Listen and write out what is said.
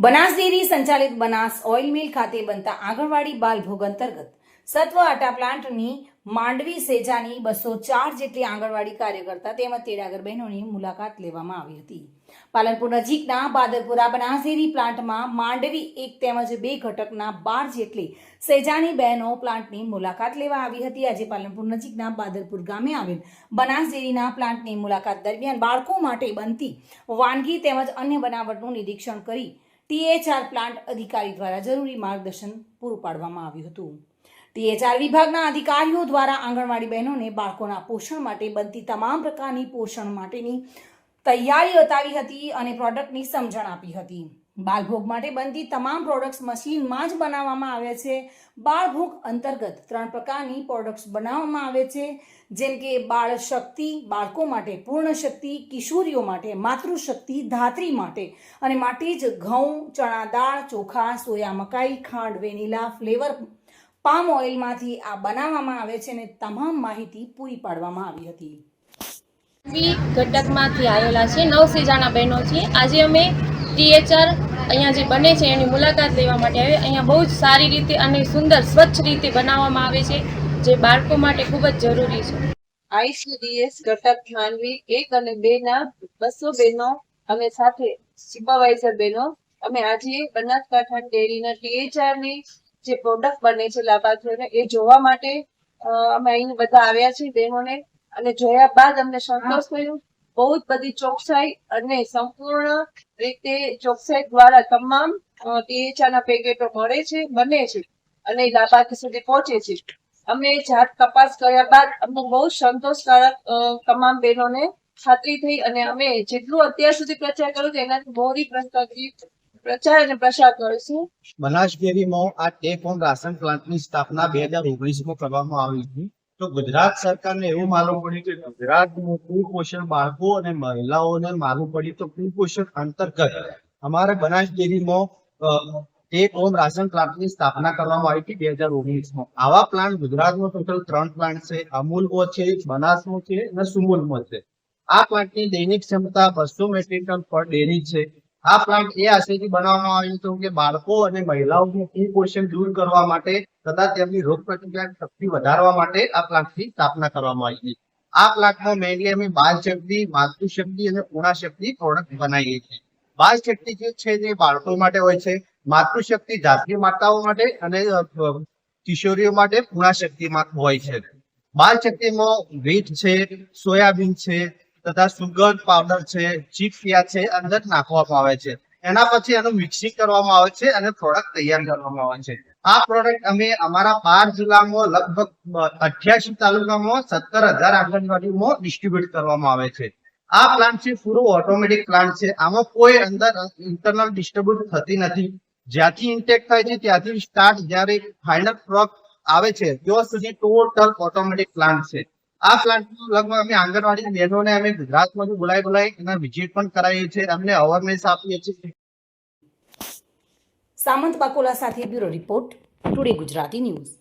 Banas dairy સંચાલિત Banas oil mill ખાતે બનતા આંગણવાડી બાલભોગ અંતર્ગત સત્વ આટા પ્લાન્ટની માંડવી સેજાની બસો ચાર જેટલી આંગણવાડી કાર્યકર્તા તેમજ તેડાગર બહેનોની મુલાકાત લેવામાં આવી હતી. પાલનપુર નજીકના બાદરપુરા બનાસ ડેરી પ્લાન્ટમાં માંડવી એક તેમજ બે ઘટકના બાર જેટલી સેજાની બહેનો પ્લાન્ટની મુલાકાત લેવા આવી હતી. આજે પાલનપુર નજીકના બાદરપુર ગામે આવેલ બનાસ ડેરીના પ્લાન્ટની મુલાકાત દરમિયાન બાળકો માટે બનતી વાનગી તેમજ અન્ય બનાવટનું નિરીક્ષણ કરી ટીએચઆર પ્લાન્ટ અધિકારી દ્વારા જરૂરી માર્ગદર્શન પૂરું પાડવામાં આવ્યું હતું. ટીએચઆર વિભાગના અધિકારીઓ દ્વારા આંગણવાડી બહેનોને બાળકોના પોષણ માટે બનતી તમામ પ્રકારની પોષણ માટેની તૈયારી બતાવી હતી અને પ્રોડક્ટની સમજણ આપી હતી. બાળભોગ માટે બનતી તમામ પ્રોડક્ટ્સ મશીનમાં જ બનાવવામાં આવે છે. બાળભોગ અંતર્ગત ત્રણ પ્રકારની પ્રોડક્ટ્સ બનાવવામાં આવે છે. જેમ કે બાળ શક્તિ બાળકો માટે પૂર્ણ શક્તિ, કિશોરીઓ માટે માતૃશક્તિ, ધાત્રી માટે. અને માટે જ ઘઉં, ચણા દાળ, ચોખા, સોયા મકાઈ, ખાંડ, વેનીલા, ફ્લેવર, પામ ઓઇલમાંથી આ બનાવવામાં આવે છે અને તમામ માહિતી પૂરી પાડવામાં આવી હતી. ઘટકમાંથી આવેલા છે. નવ સેજાના બહેનો છે આજે અમે ટીએચઆર અહીંયા જે બને છે એની મુલાકાત લેવા માટે આવે અહીંયા બહુ જ સારી રીતે અને સુંદર સ્વચ્છ રીતે બનાવવામાં આવે છે, જે બાળકો માટે ખૂબ જ જરૂરી છે. આઈસીડીએસ ઘટક ખાનવી એક અને બે ના બસો બહેનો અમે સાથે સુપરવાઇઝર બહેનો. અમે આજે બનાસકાંઠા ડેરીના ટીએચઆરની જે પ્રોડક્ટ બને છે લાભાર્થીઓને, એ જોવા માટે અમે અહીં બધા આવ્યા છીએ બહેનોને. અને જોયા બાદ અમને સંતોષ થયો. બહુ જ બધી ચોકસાઈ અને સંપૂર્ણ રીતે ચોકસાઈ દ્વારા તમામ ટીએચઆર ના પેકેટો મળે છે, બને છે અને લાભાર્થી સુધી પહોંચે છે. અમે જાત તપાસ કર્યા બાદ અમને બહુ સંતોષકારક તમામ બહેનોને ખાતરી થઈ અને અમે જેટલું અત્યાર સુધી પ્રચાર કર્યો એનાથી બહોળી પ્રચાર પ્રચાર અને પ્રસાર કરીશું. બનાસ ડેરીમાં આ ટેક ઓન રાશન પ્લાન્ટની સ્થાપના બે હજાર ઓગણીસમાં કરવામાં આવી હતી. તો ગુજરાત સરકારને એવું માલુમ પડ્યું કે ગુજરાતનું કુપોષણ બાળકો અને મહિલાઓને માલુમ પડ્યું તો કુપોષણ અંતર્ગત અમારે બનાસ ડેરીમાં એક ઓમ રાશન પ્લાન્ટની સ્થાપના કરવામાં આવી હતી બે હજાર ઓગણીસમાં. આવા પ્લાન્ટ ગુજરાતમાં ટોટલ ત્રણ પ્લાન્ટ છે. અમૂલમાં છે બનાસમાં છે અને સુમૂલમાં છે. આ પ્લાન્ટની દૈનિક ક્ષમતા બસો મેટ્રિક ટન પર ડેરી છે. આ પ્લાન્ટ એ આશયથી બનાવવામાં આવ્યું હતું કે બાળકો અને મહિલાઓનું કુપોષણ દૂર કરવા માટે તથા તેમની રોગ પ્રતિકારક શક્તિ વધારવા માટે આ પ્લાન્ટની સ્થાપના કરવામાં આવી હતી. આ પ્લાન્ટમાં મેનલી અમે બાળ શક્તિ માતૃશક્તિ અને પૂર્ણાશક્તિ પ્રોડક્ટ બનાવીએ છીએ. બાળ શક્તિ જે છે તે બાળકો માટે હોય છે માતૃશક્તિ જાતની માતાઓ માટે અને કિશોરીઓ માટે પૂર્ણાશક્તિમાં હોય છે. બાળ શક્તિમાં વીટ છે, સોયાબીન છે તથા સુગર પાવડર છે ચીપિયા છે, અંદર નાખવામાં આવે છે. એના પછી એનું મિક્સિંગ કરવામાં આવે છે અને પ્રોડક્ટ તૈયાર કરવામાં આવે છે. આ પ્રોડક્ટ અમે અમારા બાર જિલ્લામાં લગભગ અઠ્યાસી તાલુકામાં સત્તર હજાર આંગણવાડીમાં ડિસ્ટ્રીબ્યુટ કરવામાં આવે છે. આ પ્લાન્ટ છે, પૂરો ઓટોમેટિક પ્લાન્ટ છે. આમાં કોઈ અંદર ઇન્ટરનલ ડિસ્ટ્રીબ્યુટ થતી નથી. જ્યાંથી ઇન્ટેક થાય છે, ત્યાંથી સ્ટાર્ટ જ્યારે ફાઇનલ પ્રોડક્ટ આવે છે, ત્યાં સુધી ટોટલ ઓટોમેટિક પ્લાન્ટ છે. આ પ્લાન્ટ લગભગ અમે આંગણવાડી બહેનોને અમે ગુજરાતમાંથી બોલાવી બોલાવી એના વિઝિટ પણ કરાવીએ છીએ. અમને અવેરનેસ આપીએ છીએ. સામંત પાકોલા સાથે bureau report, today Gujarati news.